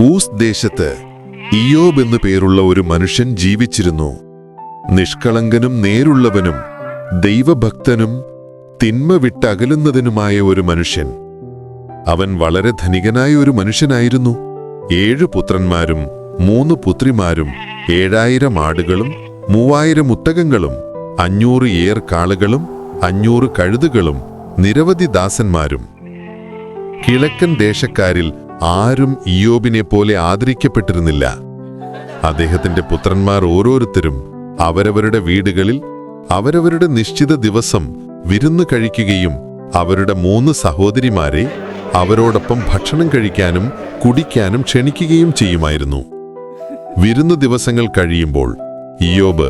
Uz ദേശത്ത് ഇയോബ് എന്നു പേരുള്ള ഒരു മനുഷ്യൻ ജീവിച്ചിരുന്നു. നിഷ്കളങ്കനും നേരുള്ളവനും ദൈവഭക്തനും തിന്മ വിട്ടകലുന്നതിനുമായ ഒരു മനുഷ്യൻ. അവൻ വളരെ ധനികനായ ഒരു മനുഷ്യനായിരുന്നു. ഏഴു പുത്രന്മാരും മൂന്ന് പുത്രിമാരും ഏഴായിരം ആടുകളും മൂവായിരം മുത്തകങ്ങളും അഞ്ഞൂറ് ഏർ കാളുകളും അഞ്ഞൂറ് കഴുതുകളും നിരവധി ദാസന്മാരും. കിഴക്കൻ ദേശക്കാരിൽ ആരും ഇയോബിനെ പോലെ ആദരിക്കപ്പെട്ടിരുന്നില്ല. അദ്ദേഹത്തിന്റെ പുത്രന്മാർ ഓരോരുത്തരും അവരവരുടെ വീടുകളിൽ അവരവരുടെ നിശ്ചിത ദിവസം വിരുന്ന് കഴിക്കുകയും അവരുടെ മൂന്ന് സഹോദരിമാരെ അവരോടൊപ്പം ഭക്ഷണം കഴിക്കാനും കുടിക്കാനും ക്ഷണിക്കുകയും ചെയ്യുമായിരുന്നു. വിരുന്ന് ദിവസങ്ങൾ കഴിയുമ്പോൾ ഇയോബ്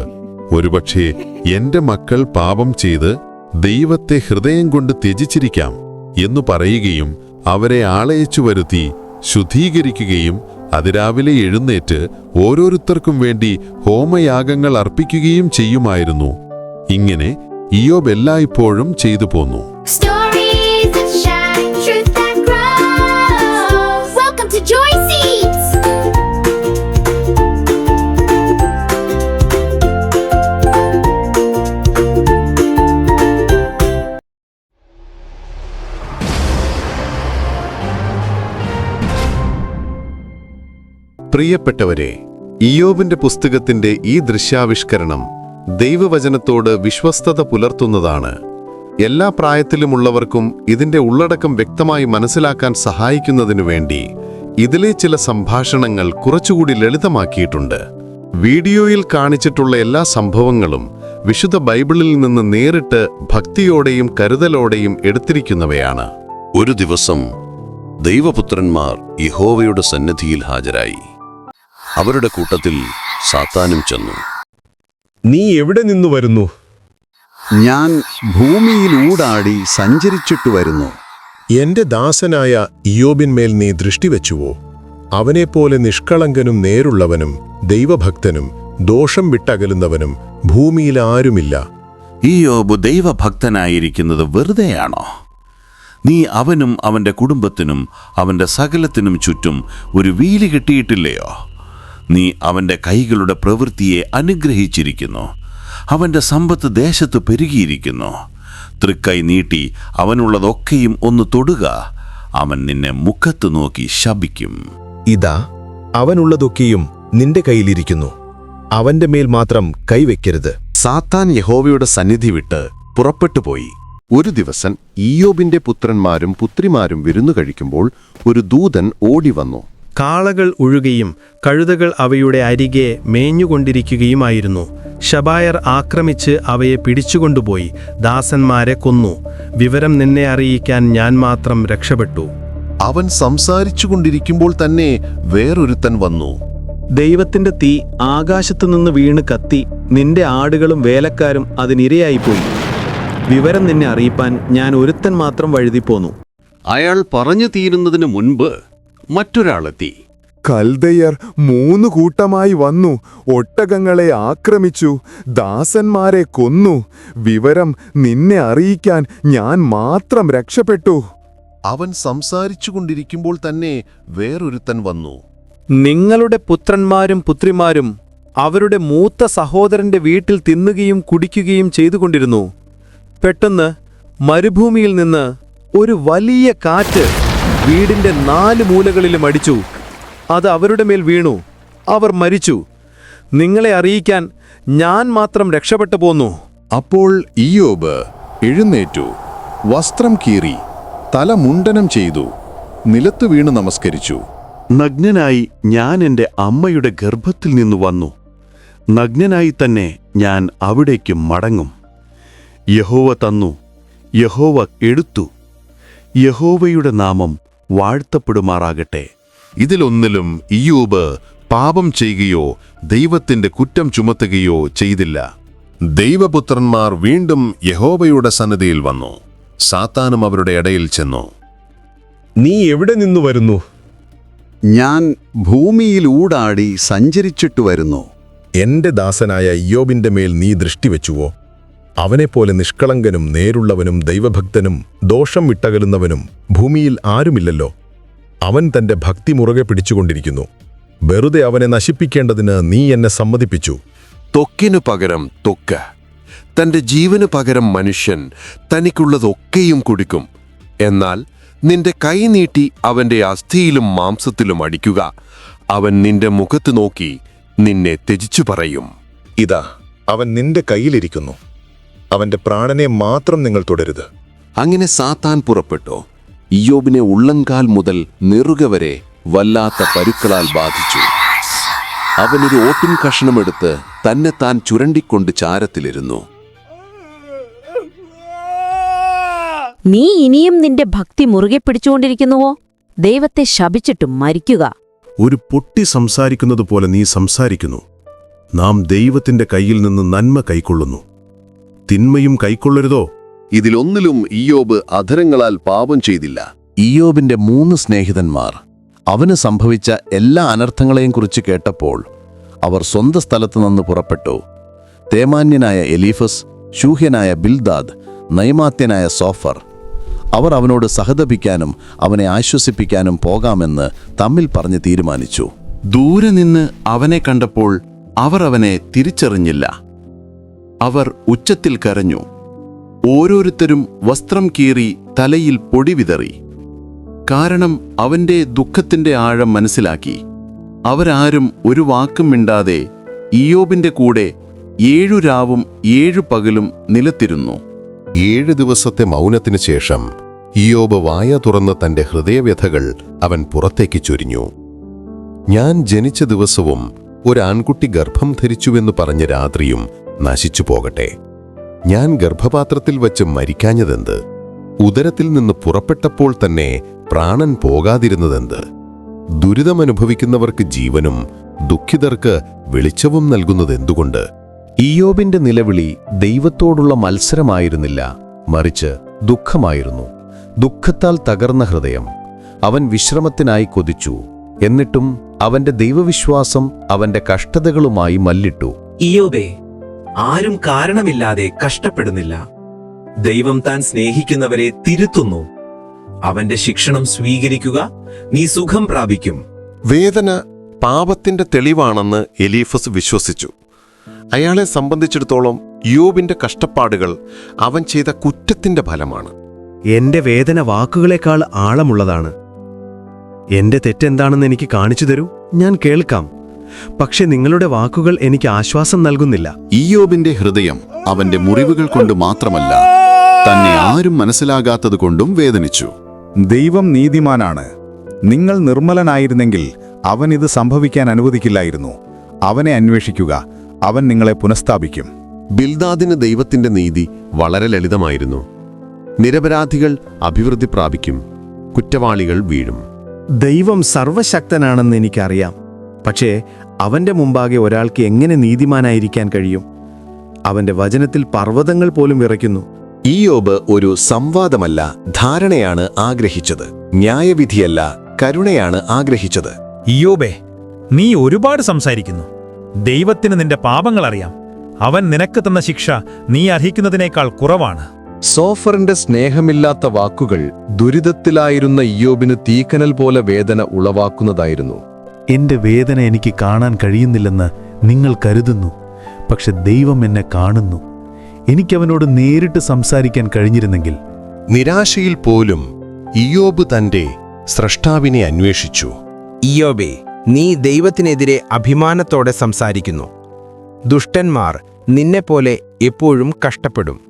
ഒരുപക്ഷേ എന്റെ മക്കൾ പാപം ചെയ്ത് ദൈവത്തെ ഹൃദയം കൊണ്ട് ത്യജിച്ചിരിക്കാം എന്നു പറയുകയും അവരെ ആളയച്ചു വരുത്തി ശുദ്ധീകരിക്കുകയും അതിരാവിലെ എഴുന്നേറ്റ് ഓരോരുത്തർക്കും വേണ്ടി ഹോമയാഗങ്ങൾ അർപ്പിക്കുകയും ചെയ്യുമായിരുന്നു. ഇങ്ങനെ ഇയോബ് എല്ലായ്പ്പോഴും ചെയ്തു പോന്നു. പ്രിയപ്പെട്ടവരെ ഇയോബിന്റെ പുസ്തകത്തിന്റെ ഈ ദൃശ്യാവിഷ്കരണം ദൈവവചനത്തോട് വിശ്വസ്തത പുലർത്തുന്നതാണ്. എല്ലാ പ്രായത്തിലുമുള്ളവർക്കും ഇതിന്റെ ഉള്ളടക്കം വ്യക്തമായി മനസ്സിലാക്കാൻ സഹായിക്കുന്നതിനു വേണ്ടി ഇതിലെ ചില സംഭാഷണങ്ങൾ കുറച്ചുകൂടി ലളിതമാക്കിയിട്ടുണ്ട്. വീഡിയോയിൽ കാണിച്ചിട്ടുള്ള എല്ലാ സംഭവങ്ങളും വിശുദ്ധ ബൈബിളിൽ നിന്ന് നേരിട്ട് ഭക്തിയോടെയും കരുതലോടെയും എടുത്തിരിക്കുന്നവയാണ്. ഒരു ദിവസം ദൈവപുത്രന്മാർ യഹോവയുടെ സന്നിധിയിൽ ഹാജരായി. അവരുടെ കൂട്ടത്തിൽ സാത്താനും ചെന്നു. നീ എവിടെ നിന്നു വരുന്നു? ഞാൻ ഭൂമിയിൽ ഊടാടി സഞ്ചരിച്ചിട്ട് വരുന്നു. എന്റെ ദാസനായ ഇയോബിന്മേൽ നീ ദൃഷ്ടിവെച്ചുവോ അവനെപ്പോലെ നിഷ്കളങ്കനും നേരുള്ളവനും ദൈവഭക്തനും ദോഷം വിട്ടകലുന്നവനും ഭൂമിയിൽ ആരുമില്ല. ഇയോബ് യോബ് ദൈവഭക്തനായിരിക്കുന്നത് വെറുതെയാണോ? നീ അവനും അവന്റെ കുടുംബത്തിനും അവന്റെ സകലത്തിനും ചുറ്റും ഒരു വീലി കെട്ടിയിട്ടില്ലയോ? നീ അവന്റെ കൈകളുടെ പ്രവൃത്തിയെ അനുഗ്രഹിച്ചിരിക്കുന്നു. അവന്റെ സമ്പത്ത് ദേശത്ത് പെരുകിയിരിക്കുന്നു. തൃക്കൈ നീട്ടി അവനുള്ളതൊക്കെയും ഒന്ന് തൊടുക. അവൻ നിന്നെ മുഖത്ത് നോക്കി ശപിക്കും. ഇതാ അവനുള്ളതൊക്കെയും നിന്റെ കയ്യിലിരിക്കുന്നു. അവന്റെ മേൽ മാത്രം കൈവെക്കരുത് സാത്താൻ യഹോവയുടെ സന്നിധി വിട്ട് പുറപ്പെട്ടു പോയി. ഒരു ദിവസം ഈയോബിന്റെ പുത്രന്മാരും പുത്രിമാരും വിരുന്നു കഴിക്കുമ്പോൾ ഒരു ദൂതൻ ഓടി വന്നു. കാളകൾ ഉഴുകയും കഴുതകൾ അവയുടെ അരികെ മേഞ്ഞുകൊണ്ടിരിക്കുകയുമായിരുന്നു. ശബായർ ആക്രമിച്ച് അവയെ പിടിച്ചുകൊണ്ടുപോയി. ദാസന്മാരെ കൊന്നു. വിവരം നിന്നെ അറിയിക്കാൻ ഞാൻ മാത്രം രക്ഷപ്പെട്ടു. അവൻ സംസാരിച്ചുകൊണ്ടിരിക്കുമ്പോൾ തന്നെ വേറൊരുത്തൻ വന്നു. ദൈവത്തിന്റെ തീ ആകാശത്തു നിന്ന് വീണ് കത്തി നിന്റെ ആടുകളും വേലക്കാരും അതിനിരയായിപ്പോയി. വിവരം നിന്നെ അറിയിപ്പാൻ ഞാൻ ഒരുത്തൻ മാത്രം വഴുതിപ്പോന്നു. അയാൾ പറഞ്ഞു തീരുന്നതിന് മുൻപ് മറ്റൊരാളെത്തി. കൽദയർ മൂന്നു കൂട്ടമായി വന്നു. ഒട്ടകങ്ങളെ ആക്രമിച്ചു. ദാസന്മാരെ കൊന്നു. വിവരം നിന്നെ അറിയിക്കാൻ ഞാൻ മാത്രം രക്ഷപ്പെട്ടു. അവൻ സംസാരിച്ചുകൊണ്ടിരിക്കുമ്പോൾ തന്നെ വേറൊരുത്തൻ വന്നു. നിങ്ങളുടെ പുത്രന്മാരും പുത്രിമാരും അവരുടെ മൂത്ത സഹോദരന്റെ വീട്ടിൽ തിന്നുകയും കുടിക്കുകയും ചെയ്തുകൊണ്ടിരുന്നു. പെട്ടെന്ന് മരുഭൂമിയിൽ നിന്ന് ഒരു വലിയ കാറ്റ് വീടിന്റെ നാല് മൂലകളിലും അടിച്ചു. അത് അവരുടെ മേൽ വീണു. അവർ മരിച്ചു. നിങ്ങളെ അറിയിക്കാൻ ഞാൻ മാത്രം രക്ഷപ്പെട്ടു പോന്നു. അപ്പോൾ ഇയോബ് എഴുന്നേറ്റു. വസ്ത്രം കീറി തല മുണ്ടനം ചെയ്തു നിലത്തു വീണ് നമസ്കരിച്ചു. നഗ്നനായി ഞാൻ എന്റെ അമ്മയുടെ ഗർഭത്തിൽ നിന്നു വന്നു. നഗ്നനായി തന്നെ ഞാൻ അവിടേക്ക് മടങ്ങും. യഹോവ തന്നു. യഹോവ എടുത്തു. യഹോവയുടെ നാമം വാഴ്ത്തപ്പെടുമാറാകട്ടെ. ഇതിലൊന്നിലും ഇയൂബ് പാപം ചെയ്യുകയോ ദൈവത്തിന്റെ കുറ്റം ചുമത്തുകയോ ചെയ്തില്ല. ദൈവപുത്രന്മാർ വീണ്ടും യഹോബയുടെ സന്നിധിയിൽ വന്നു. സാത്താനും അവരുടെ ഇടയിൽ ചെന്നു. നീ എവിടെ നിന്നു വരുന്നു? ഞാൻ ഭൂമിയിൽ ഊടാടി സഞ്ചരിച്ചിട്ടു വരുന്നു. എന്റെ ദാസനായ ഇയോബിന്റെ മേൽ നീ ദൃഷ്ടിവെച്ചുവോ അവനെപ്പോലെ നിഷ്കളങ്കനും നേരുള്ളവനും ദൈവഭക്തനും ദോഷം വിട്ടകലുന്നവനും ഭൂമിയിൽ ആരുമില്ലല്ലോ. അവൻ തന്റെ ഭക്തി മുറുകെ പിടിച്ചുകൊണ്ടിരിക്കുന്നു. വെറുതെ അവനെ നശിപ്പിക്കേണ്ടതിന് നീ എന്നെ സമ്മതിപ്പിച്ചു. ത്വക്കിനു പകരം തൊക്ക് തന്റെ ജീവനു പകരം മനുഷ്യൻ തനിക്കുള്ളതൊക്കെയും കുടിക്കും. എന്നാൽ നിന്റെ കൈ നീട്ടി അവന്റെ അസ്ഥിയിലും മാംസത്തിലും അടിക്കുക. അവൻ നിന്റെ മുഖത്ത് നോക്കി നിന്നെ ത്യജിച്ചു പറയും. ഇതാ അവൻ നിന്റെ കയ്യിലിരിക്കുന്നു. അവന്റെ പ്രാണനെ മാത്രം നിങ്ങൾ തുടരുത്. അങ്ങനെ സാത്താൻ പുറപ്പെട്ടോ? ഇയ്യോബിനെ ഉള്ളങ്കാൽ മുതൽ നെറുക വരെ വല്ലാത്ത പരുക്കളാൽ ബാധിച്ചു. അവനൊരു ഓട്ടിൻ കഷണമെടുത്ത് തന്നെ താൻ ചുരണ്ടിക്കൊണ്ട് ചാരത്തിലിരുന്നു. നീ ഇനിയും നിന്റെ ഭക്തി മുറുകെ പിടിച്ചുകൊണ്ടിരിക്കുന്നുവോ? ദൈവത്തെ ശപിച്ചിട്ടും മരിക്കുക. ഒരു പൊട്ടി സംസാരിക്കുന്നത് പോലെ നീ സംസാരിക്കുന്നു. നാം ദൈവത്തിന്റെ കയ്യിൽ നിന്ന് നന്മ കൈക്കൊള്ളുന്നു. തിന്മയും കൈക്കൊള്ളരുതോ? ഇതിലൊന്നിലും ഇയോബ് അധരങ്ങളാൽ പാപം ചെയ്തില്ല. ഇയോബിന്റെ മൂന്ന് സ്നേഹിതന്മാർ. അവന് സംഭവിച്ച എല്ലാ അനർത്ഥങ്ങളെയും കുറിച്ച് കേട്ടപ്പോൾ അവർ സ്വന്തം സ്ഥലത്തു നിന്ന് പുറപ്പെട്ടു. തേമാന്യനായ എലീഫസ് ശൂഹ്യനായ ബിൽദാദ് നൈമാത്യനായ സോഫർ. അവർ അവനോട് സഹതപിക്കാനും അവനെ ആശ്വസിപ്പിക്കാനും പോകാമെന്ന് തമ്മിൽ പറഞ്ഞ് തീരുമാനിച്ചു. ദൂരെ നിന്ന് അവനെ കണ്ടപ്പോൾ അവർ അവനെ തിരിച്ചറിഞ്ഞില്ല. അവർ ഉച്ചത്തിൽ കരഞ്ഞു. ഓരോരുത്തരും വസ്ത്രം കീറി തലയിൽ പൊടി വിതറി. കാരണം അവന്റെ ദുഃഖത്തിന്റെ ആഴം മനസ്സിലാക്കി. അവരാരും ഒരു വാക്കും മിണ്ടാതെ ഇയോബിന്റെ കൂടെ ഏഴു രാവും ഏഴു പകലും നിലത്തിരുന്നു. ഏഴ് ദിവസത്തെ മൗനത്തിനു ശേഷം ഇയോബ് വായ തുറന്ന് തന്റെ ഹൃദയവ്യഥകൾ അവൻ പുറത്തേക്ക് ചൊരിഞ്ഞു. ഞാൻ ജനിച്ച ദിവസവും ഒരാൺകുട്ടി ഗർഭം ധരിച്ചുവെന്ന് പറഞ്ഞ രാത്രിയും നശിച്ചു പോകട്ടെ. ഞാൻ ഗർഭപാത്രത്തിൽ വച്ച് മരിക്കാഞ്ഞതെന്ത്? ഉദരത്തിൽ നിന്ന് പുറപ്പെട്ടപ്പോൾ തന്നെ പ്രാണൻ പോകാതിരുന്നതെന്ത്? ദുരിതമനുഭവിക്കുന്നവർക്ക് ജീവനും ദുഃഖിതർക്ക് വെളിച്ചവും നൽകുന്നതെന്തുകൊണ്ട്? ഇയോബിന്റെ നിലവിളി ദൈവത്തോടുള്ള മത്സരമായിരുന്നില്ല മറിച്ച് ദുഃഖമായിരുന്നു. ദുഃഖത്താൽ തകർന്ന ഹൃദയം. അവൻ വിശ്രമത്തിനായി കൊതിച്ചു. എന്നിട്ടും അവന്റെ ദൈവവിശ്വാസം അവന്റെ കഷ്ടതകളുമായി മല്ലിട്ടു. ഇയോബേ ആരും കാരണമില്ലാതെ കഷ്ടപ്പെടുന്നില്ല. ദൈവം താൻ സ്നേഹിക്കുന്നവരെ തിരുത്തുന്നു. അവന്റെ ശിക്ഷണം സ്വീകരിക്കുക നീ സുഖം പ്രാപിക്കും. വേദന പാപത്തിന്റെ തെളിവാണെന്ന് എലീഫസ് വിശ്വസിച്ചു. അയാളെ സംബന്ധിച്ചിടത്തോളം യോബിന്റെ കഷ്ടപ്പാടുകൾ അവൻ ചെയ്ത കുറ്റത്തിന്റെ ഫലമാണ്. എന്റെ വേദന വാക്കുകളെക്കാൾ ആഴമുള്ളതാണ്. എന്റെ തെറ്റെന്താണെന്ന് എനിക്ക് കാണിച്ചു തരൂ? ഞാൻ കേൾക്കാം. പക്ഷെ നിങ്ങളുടെ വാക്കുകൾ എനിക്ക് ആശ്വാസം നൽകുന്നില്ല. ഇയോബിന്റെ ഹൃദയം അവന്റെ മുറിവുകൾ കൊണ്ട് മാത്രമല്ല തന്നെ ആരും മനസ്സിലാകാത്തത് കൊണ്ടും വേദനിച്ചു. ദൈവം നീതിമാനാണ്. നിങ്ങൾ നിർമ്മലനായിരുന്നെങ്കിൽ അവൻ ഇത് സംഭവിക്കാൻ അനുവദിക്കില്ലായിരുന്നു. അവനെ അന്വേഷിക്കുക അവൻ നിങ്ങളെ പുനഃസ്ഥാപിക്കും. ബിൽദാദിന് ദൈവത്തിന്റെ നീതി വളരെ ലളിതമായിരുന്നു. നിരപരാധികൾ അഭിവൃദ്ധി പ്രാപിക്കും കുറ്റവാളികൾ വീഴും. ദൈവം സർവശക്തനാണെന്ന് എനിക്കറിയാം. പക്ഷേ അവന്റെ മുമ്പാകെ ഒരാൾക്ക് എങ്ങനെ നീതിമാനായിരിക്കാൻ കഴിയും? അവന്റെ വചനത്തിൽ പർവതങ്ങൾ പോലും വിറയ്ക്കുന്നു. ഇയോബ് ഒരു സംവാദമല്ല ധാരണയാണ് ആഗ്രഹിച്ചത്. ന്യായവിധിയല്ല കരുണയാണ് ആഗ്രഹിച്ചത്. ഇയോബേ നീ ഒരുപാട് സംസാരിക്കുന്നു. ദൈവത്തിന് നിന്റെ പാപങ്ങൾ അറിയാം. അവൻ നിനക്ക് തന്ന ശിക്ഷ നീ അർഹിക്കുന്നതിനേക്കാൾ കുറവാണ്. സോഫറിന്റെ സ്നേഹമില്ലാത്ത വാക്കുകൾ ദുരിതത്തിലായിരുന്ന ഇയോബിന് തീക്കനൽ പോലെ വേദന ഉളവാക്കുന്നതായിരുന്നു. എന്റെ വേദന എനിക്ക് കാണാൻ കഴിയുന്നില്ലെന്ന് നിങ്ങൾ കരുതുന്നു. പക്ഷെ ദൈവം എന്നെ കാണുന്നു. എനിക്കവനോട് നേരിട്ട് സംസാരിക്കാൻ കഴിഞ്ഞിരുന്നെങ്കിൽ നിരാശയിൽ പോലും ഇയോബ് തന്റെ സ്രഷ്ടാവിനെ അന്വേഷിച്ചു. ഇയോബേ നീ ദൈവത്തിനെതിരെ അഭിമാനത്തോടെ സംസാരിക്കുന്നു. ദുഷ്ടന്മാർ നിന്നെപ്പോലെ എപ്പോഴും കഷ്ടപ്പെടും.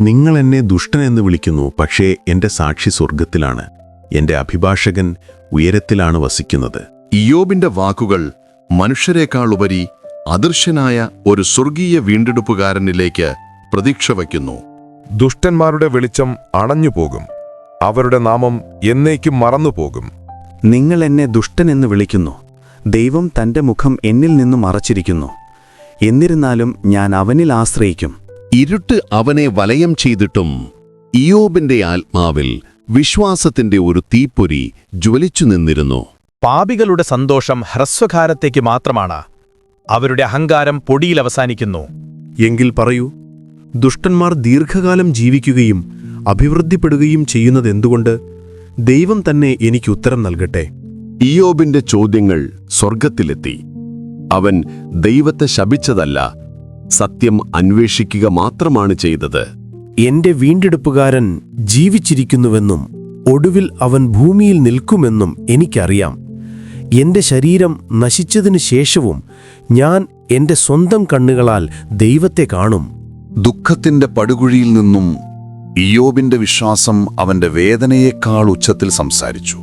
നിങ്ങൾ എന്നെ ദുഷ്ടനെന്ന് വിളിക്കുന്നു പക്ഷേ എന്റെ സാക്ഷി സ്വർഗത്തിലാണ് എന്റെ അഭിഭാഷകൻ ഉയരത്തിലാണ് വസിക്കുന്നത്. ഇയോബിന്റെ വാക്കുകൾ മനുഷ്യരെക്കാൾ ഉപരി അദൃശ്യനായ ഒരു സ്വർഗീയ വീണ്ടെടുപ്പുകാരനിലേക്ക് പ്രതീക്ഷ വയ്ക്കുന്നു. ദുഷ്ടന്മാരുടെ വെളിച്ചം അണഞ്ഞുപോകും അവരുടെ നാമം എന്നേക്കും മറന്നുപോകും നിങ്ങൾ എന്നെ ദുഷ്ടനെന്ന് വിളിക്കുന്നു. ദൈവം തന്റെ മുഖം എന്നിൽ നിന്നും മറച്ചിരിക്കുന്നു. എന്നിരുന്നാലും ഞാൻ അവനിൽ ആശ്രയിക്കും. ഇരുട്ട് അവനെ വലയം ചെയ്തിട്ടും ഇയോബിന്റെ ആത്മാവിൽ വിശ്വാസത്തിന്റെ ഒരു തീപ്പൊരി ജ്വലിച്ചു നിന്നിരുന്നു. പാപികളുടെ സന്തോഷം ഹ്രസ്വകാലത്തേക്ക് മാത്രമാണ്. അവരുടെ അഹങ്കാരം പൊടിയിൽ അവസാനിക്കുന്നു. എങ്കിൽ പറയൂ ദുഷ്ടന്മാർ ദീർഘകാലം ജീവിക്കുകയും അഭിവൃദ്ധിപ്പെടുകയും ചെയ്യുന്നതെന്തുകൊണ്ട്? ദൈവം തന്നെ എനിക്ക് ഉത്തരം നൽകട്ടെ. ഇയോബിന്റെ ചോദ്യങ്ങൾ സ്വർഗത്തിലെത്തി അവൻ ദൈവത്തെ ശപിച്ചതല്ല സത്യം അന്വേഷിക്കുക മാത്രമാണ് ചെയ്തത്. എന്റെ വീണ്ടെടുപ്പുകാരൻ ജീവിച്ചിരിക്കുന്നുവെന്നും ഒടുവിൽ അവൻ ഭൂമിയിൽ നിൽക്കുമെന്നും എനിക്കറിയാം. എന്റെ ശരീരം നശിച്ചതിനു ശേഷവും ഞാൻ എന്റെ സ്വന്തം കണ്ണുകളാൽ ദൈവത്തെ കാണും. ദുഃഖത്തിന്റെ പടുകുഴിയിൽ നിന്നും ഇയോബിന്റെ വിശ്വാസം അവന്റെ വേദനയേക്കാൾ ഉച്ചത്തിൽ സംസാരിച്ചു.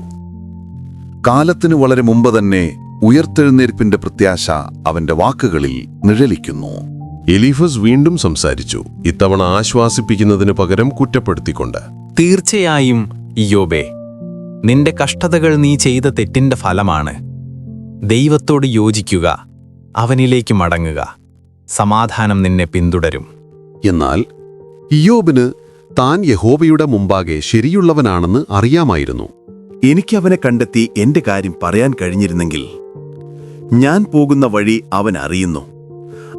കാലത്തിനു വളരെ മുമ്പ് തന്നെ ഉയർത്തെഴുന്നേൽപ്പിന്റെ പ്രത്യാശ അവന്റെ വാക്കുകളിൽ നിഴലിക്കുന്നു. എലീഫസ് വീണ്ടും സംസാരിച്ചു ഇത്തവണ ആശ്വാസിപ്പിക്കുന്നതിനു പകരം കുറ്റപ്പെടുത്തിക്കൊണ്ട്. തീർച്ചയായും ഇയോബേ നിന്റെ കഷ്ടതകൾ നീ ചെയ്ത തെറ്റിന്റെ ഫലമാണ്. ദൈവത്തോട് യോജിക്കുക അവനിലേക്ക് മടങ്ങുക. സമാധാനം നിന്നെ പിന്തുടരും. എന്നാൽ ഇയോബിന് താൻ യഹോബയുടെ മുമ്പാകെ ശരിയുള്ളവനാണെന്ന് അറിയാമായിരുന്നു. എനിക്ക് അവനെ കണ്ടെത്തി എന്റെ കാര്യം പറയാൻ കഴിഞ്ഞിരുന്നെങ്കിൽ ഞാൻ പോകുന്ന വഴി അവൻ അറിയുന്നു.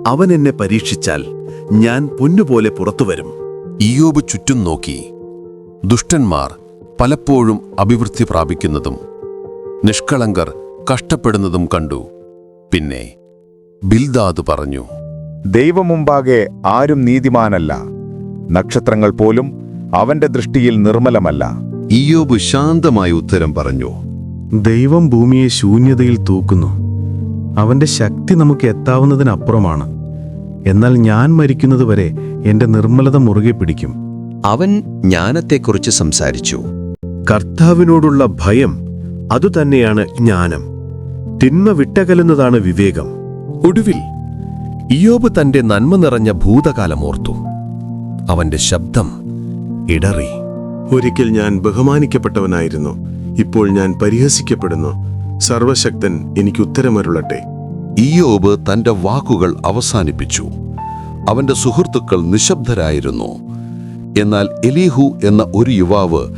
അവൻ എന്നെ പരീക്ഷിച്ചാൽ ഞാൻ പൊന്നുപോലെ പുറത്തുവരും. ഇയോബ് ചുറ്റും നോക്കി. ദുഷ്ടന്മാർ പലപ്പോഴും അഭിവൃദ്ധി പ്രാപിക്കുന്നതും നിഷ്കളങ്കർ കഷ്ടപ്പെടുന്നതും കണ്ടു. പിന്നെ ബിൽദാദ് പറഞ്ഞു ദൈവമുമ്പാകെ ആരും നീതിമാനല്ല. നക്ഷത്രങ്ങൾ പോലും അവന്റെ ദൃഷ്ടിയിൽ നിർമ്മലമല്ല. ഇയോബ് ശാന്തമായ ഉത്തരം പറഞ്ഞു ദൈവം ഭൂമിയെ ശൂന്യതയിൽ തൂക്കുന്നു. അവന്റെ ശക്തി നമുക്ക് എത്താവുന്നതിനപ്പുറമാണ്. എന്നാൽ ഞാൻ മരിക്കുന്നതുവരെ എന്റെ നിർമ്മലത മുറുകെ പിടിക്കും. അവൻ ജ്ഞാനത്തെക്കുറിച്ച് സംസാരിച്ചു. കർത്താവിനോടുള്ള ഭയം അതുതന്നെയാണ് ജ്ഞാനം. തിന്മ വിട്ടകലുന്നതാണ് വിവേകം. ഒടുവിൽ ഇയോബ് തന്റെ നന്മ നിറഞ്ഞ ഭൂതകാലമോർത്തു അവന്റെ ശബ്ദം ഇടറി. ഒരിക്കൽ ഞാൻ ബഹുമാനിക്കപ്പെട്ടവനായിരുന്നു. ഇപ്പോൾ ഞാൻ പരിഹസിക്കപ്പെടുന്നു. സർവശക്തൻ എനിക്ക് ഉത്തരമരുളട്ടെ. ഇയോബ് തന്റെ വാക്കുകൾ അവസാനിപ്പിച്ചു. അവന്റെ സുഹൃത്തുക്കൾ നിശബ്ദരായിരുന്നു. എന്നാൽ എലീഹു എന്ന ഒരു യുവാവ്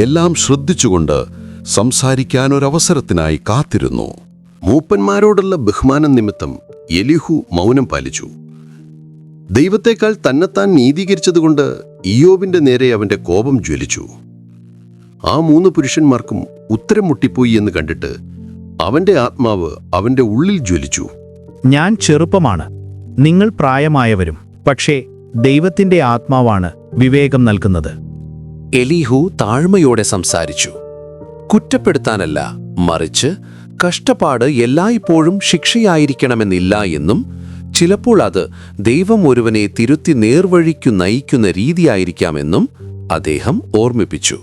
എല്ലാം ശ്രദ്ധിച്ചുകൊണ്ട് സംസാരിക്കാനൊരവസരത്തിനായി കാത്തിരുന്നു. മൂപ്പന്മാരോടുള്ള ബഹുമാനം നിമിത്തം എലിഹു മൗനം പാലിച്ചു. ദൈവത്തെക്കാൾ തന്നെത്താൻ നീതീകരിച്ചതുകൊണ്ട് ഇയോബിന്റെ നേരെ അവന്റെ കോപം ജ്വലിച്ചു. ആ മൂന്ന് പുരുഷന്മാർക്കും ഉത്തരം മുട്ടിപ്പോയി എന്ന് കണ്ടിട്ട് അവന്റെ ആത്മാവ് അവന്റെ ഉള്ളിൽ ജ്വലിച്ചു. ഞാൻ ചെറുപ്പമാണ്. നിങ്ങൾ പ്രായമായവരും. പക്ഷേ ദൈവത്തിന്റെ ആത്മാവാണ് വിവേകം നൽകുന്നത്. എലീഹു താഴ്മയോടെ സംസാരിച്ചു. കുറ്റപ്പെടുത്താനല്ല മറിച്ച് കഷ്ടപ്പാട് എല്ലായ്പ്പോഴും ശിക്ഷയായിരിക്കണമെന്നില്ല എന്നും ചിലപ്പോൾ അത് ദൈവം ഒരുവനെ തിരുത്തി നേർവഴിക്കു നയിക്കുന്ന രീതിയായിരിക്കാമെന്നും അദ്ദേഹം ഓർമ്മിപ്പിച്ചു.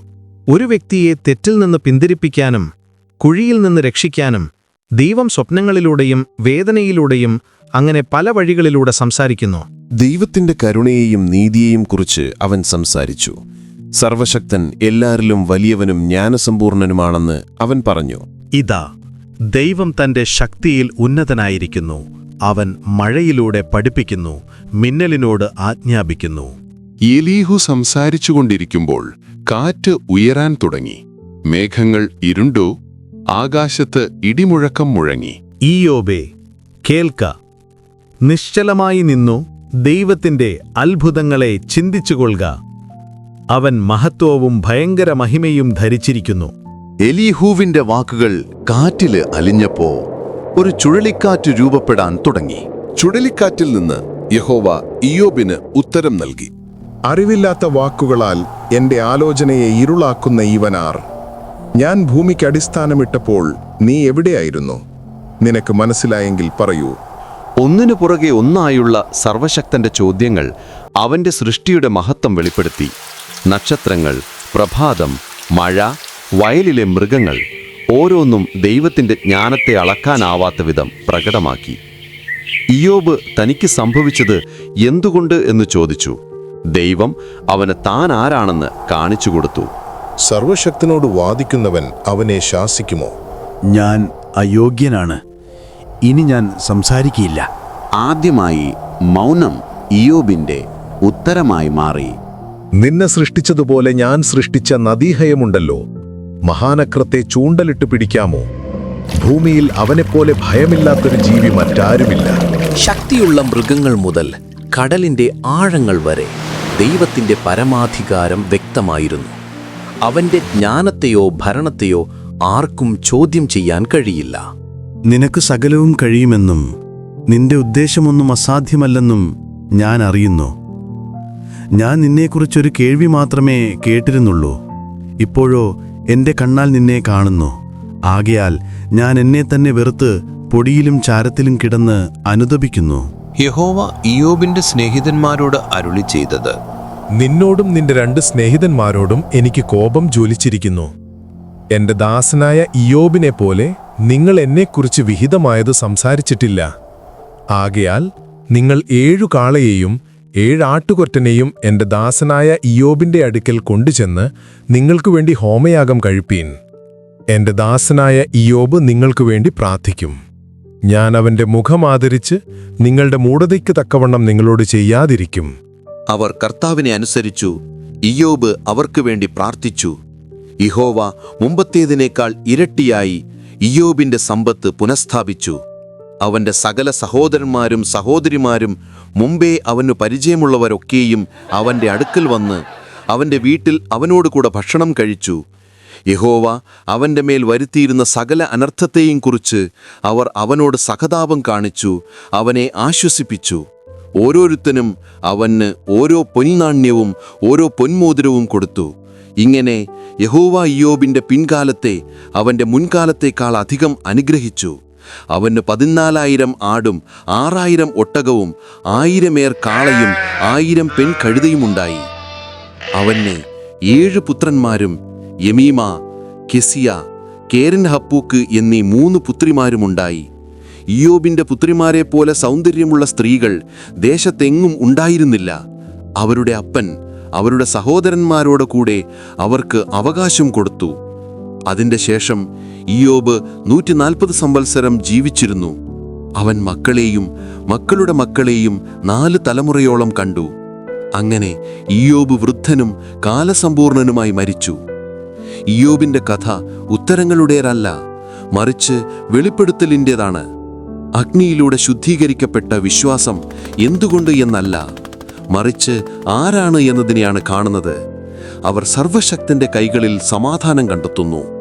ഒരു വ്യക്തിയെ തെറ്റിൽ നിന്ന് പിന്തിരിപ്പിക്കാനും കുഴിയിൽ നിന്ന് രക്ഷിക്കാനും ദൈവം സ്വപ്നങ്ങളിലൂടെയും വേദനയിലൂടെയും അങ്ങനെ പല വഴികളിലൂടെ സംസാരിക്കുന്നു. ദൈവത്തിന്റെ കരുണയെയും നീതിയെയും കുറിച്ച് അവൻ സംസാരിച്ചു. സർവശക്തൻ എല്ലാരിലും വലിയവനും ജ്ഞാനസമ്പൂർണനുമാണെന്ന് അവൻ പറഞ്ഞു. ഇതാ ദൈവം തന്റെ ശക്തിയിൽ ഉന്നതനായിരിക്കുന്നു. അവൻ മഴയിലൂടെ പഠിപ്പിക്കുന്നു മിന്നലിനോട് ആജ്ഞാപിക്കുന്നു. എലീഹു സംസാരിച്ചുകൊണ്ടിരിക്കുമ്പോൾ കാറ്റ് ഉയരാൻ തുടങ്ങി. മേഘങ്ങൾ ഇരുണ്ടു ആകാശത്ത് ഇടിമുഴക്കം മുഴങ്ങി. ഈയോബേ കേൾക്ക. നിശ്ചലമായി നിന്നു ദൈവത്തിന്റെ അത്ഭുതങ്ങളെ ചിന്തിച്ചുകൊള്ളുക. അവൻ മഹത്വവും ഭയങ്കര മഹിമയും ധരിച്ചിരിക്കുന്നു. എലിഹൂവിന്റെ വാക്കുകൾ കാറ്റിൽ അലിഞ്ഞപ്പോ ഒരു ചുഴലിക്കാറ്റ് രൂപപ്പെടാൻ തുടങ്ങി. ചുഴലിക്കാറ്റിൽ നിന്ന് യഹോവ ഇയോബിന് ഉത്തരം നൽകി. അറിവില്ലാത്ത വാക്കുകളാൽ എന്റെ ആലോചനയെ ഇരുളാക്കുന്ന ഇവനാർ ഞാൻ ഭൂമിക്ക് അടിസ്ഥാനമിട്ടപ്പോൾ നീ എവിടെയായിരുന്നു? നിനക്ക് മനസ്സിലായെങ്കിൽ പറയൂ. ഒന്നിനു പുറകെ ഒന്നായുള്ള സർവശക്തന്റെ ചോദ്യങ്ങൾ അവന്റെ സൃഷ്ടിയുടെ മഹത്വം വെളിപ്പെടുത്തി. നക്ഷത്രങ്ങൾ പ്രഭാതം മഴ വയലിലെ മൃഗങ്ങൾ ഓരോന്നും ദൈവത്തിന്റെ ജ്ഞാനത്തെ അളക്കാനാവാത്ത വിധം പ്രകടമാക്കി. ഇയോബ് തനിക്ക് സംഭവിച്ചത് എന്തുകൊണ്ട് എന്ന് ചോദിച്ചു. ദൈവം അവന് താൻ ആരാണെന്ന് കാണിച്ചു കൊടുത്തു. സർവശക്തനോട് വാദിക്കുന്നവൻ അവനെ ശാസിക്കുമോ? ഞാൻ അയോഗ്യനാണ്. ഇനി ഞാൻ സംസാരിക്കില്ല ആദ്യമായി മൗനം ഇയോബിന്റെ ഉത്തരമായി മാറി. നിന്നെ സൃഷ്ടിച്ചതുപോലെ ഞാൻ സൃഷ്ടിച്ച നദീഹയമുണ്ടല്ലോ. മഹാനക്രത്തെ ചൂണ്ടലിട്ട് പിടിക്കാമോ? ഭൂമിയിൽ അവനെപ്പോലെ ഭയമില്ലാത്തൊരു ജീവി മറ്റാരുമില്ല. ശക്തിയുള്ള മൃഗങ്ങൾ മുതൽ കടലിന്റെ ആഴങ്ങൾ വരെ ദൈവത്തിന്റെ പരമാധികാരം വ്യക്തമായിരുന്നു. അവന്റെ ജ്ഞാനത്തെയോ ഭരണത്തെയോ ആർക്കും ചോദ്യം ചെയ്യാൻ കഴിയില്ല. നിനക്ക് സകലവും കഴിയുമെന്നും നിന്റെ ഉദ്ദേശമൊന്നും അസാധ്യമല്ലെന്നും ഞാൻ അറിയുന്നു. ഞാൻ നിന്നെക്കുറിച്ചൊരു കേൾവി മാത്രമേ കേട്ടിരുന്നുള്ളൂ. ഇപ്പോഴോ എന്റെ കണ്ണാൽ നിന്നെ കാണുന്നു. ആകയാൽ ഞാൻ എന്നെ തന്നെ വെറുത്ത് പൊടിയിലും ചാരത്തിലും കിടന്ന് അനുദപിക്കുന്നു. യഹോവ ഇയോബിന്റെ സ്നേഹിതന്മാരോട് അരുളി ചെയ്തത്. നിന്നോടും നിന്റെ രണ്ട് സ്നേഹിതന്മാരോടും എനിക്ക് കോപം ജ്വലിച്ചിരിക്കുന്നു. എന്റെ ദാസനായ ഇയോബിനെ പോലെ നിങ്ങൾ എന്നെക്കുറിച്ച് വിഹിതമായത് സംസാരിച്ചിട്ടില്ല. ആകയാൽ നിങ്ങൾ ഏഴു കാളയെയും ഏഴാട്ടുകൊറ്റനെയും എന്റെ ദാസനായ ഇയോബിന്റെ അടുക്കൽ കൊണ്ടുചെന്ന് നിങ്ങൾക്കു വേണ്ടി ഹോമയാഗം കഴിപ്പീൻ. എന്റെ ദാസനായ ഇയോബ് നിങ്ങൾക്കു വേണ്ടി പ്രാർത്ഥിക്കും. ഞാൻ അവന്റെ മുഖം ആദരിച്ച് നിങ്ങളുടെ മൂഢതയ്ക്ക് തക്കവണ്ണം നിങ്ങളോട് ചെയ്യാതിരിക്കും. അവർ കർത്താവിനെ അനുസരിച്ചു ഇയോബ് അവർക്ക് വേണ്ടി പ്രാർത്ഥിച്ചു. ഇഹോവ മുമ്പത്തേതിനേക്കാൾ ഇരട്ടിയായി ഇയോബിന്റെ സമ്പത്ത് പുനഃസ്ഥാപിച്ചു. അവന്റെ സകല സഹോദരന്മാരും സഹോദരിമാരും മുമ്പേ അവന് പരിചയമുള്ളവരൊക്കെയും അവന്റെ അടുക്കൽ വന്ന് അവന്റെ വീട്ടിൽ അവനോട് കൂടെ ഭക്ഷണം കഴിച്ചു. യഹോവ അവന്റെ മേൽ വരുത്തിയിരുന്ന സകല അനർത്ഥത്തെയും കുറിച്ച് അവർ അവനോട് സഹതാപം കാണിച്ചു അവനെ ആശ്വസിപ്പിച്ചു. ഓരോരുത്തനും അവന് ഓരോ പൊൻനാണ്യവും ഓരോ പൊന്മോതിരവും കൊടുത്തു. ഇങ്ങനെ യഹോവ ഇയോബിന്റെ പിൻകാലത്തെ അവന്റെ മുൻകാലത്തേക്കാൾ അധികം അനുഗ്രഹിച്ചു. അവന് പതിനാലായിരം ആടും ആറായിരം ഒട്ടകവും ആയിരമേർ കാളയും ആയിരം പെൺകഴുതയുമുണ്ടായി. അവന് ഏഴ് പുത്രന്മാരും യമീമ കെസിയ കേരൻ ഹപ്പൂക്ക് എന്നീ മൂന്ന് പുത്രിമാരുമുണ്ടായി. ഇയോബിന്റെ പുത്രിമാരെ പോലെ സൗന്ദര്യമുള്ള സ്ത്രീകൾ ദേശത്തെങ്ങും ഉണ്ടായിരുന്നില്ല. അവരുടെ അപ്പൻ അവരുടെ സഹോദരന്മാരോട് കൂടെ അവർക്ക് അവകാശം കൊടുത്തു. അതിന്റെ ശേഷം ഇയോബ് നൂറ്റി നാൽപ്പത് സംവത്സരം ജീവിച്ചിരുന്നു. അവൻ മക്കളെയും മക്കളുടെ മക്കളെയും നാല് തലമുറയോളം കണ്ടു. അങ്ങനെ ഇയോബ് വൃദ്ധനും കാലസമ്പൂർണനുമായി മരിച്ചു. ഇയോബിന്റെ കഥ ഉത്തരങ്ങളുടേതല്ല മറിച്ച് വെളിപ്പെടുത്തലിന്റെതാണ് അഗ്നിയിലൂടെ ശുദ്ധീകരിക്കപ്പെട്ട വിശ്വാസം എന്തുകൊണ്ട് എന്നല്ല മറിച്ച് ആരാണ് എന്നതിനെയാണ് കാണുന്നത്. അവർ സർവശക്തന്റെ കൈകളിൽ സമാധാനം കണ്ടെത്തുന്നു.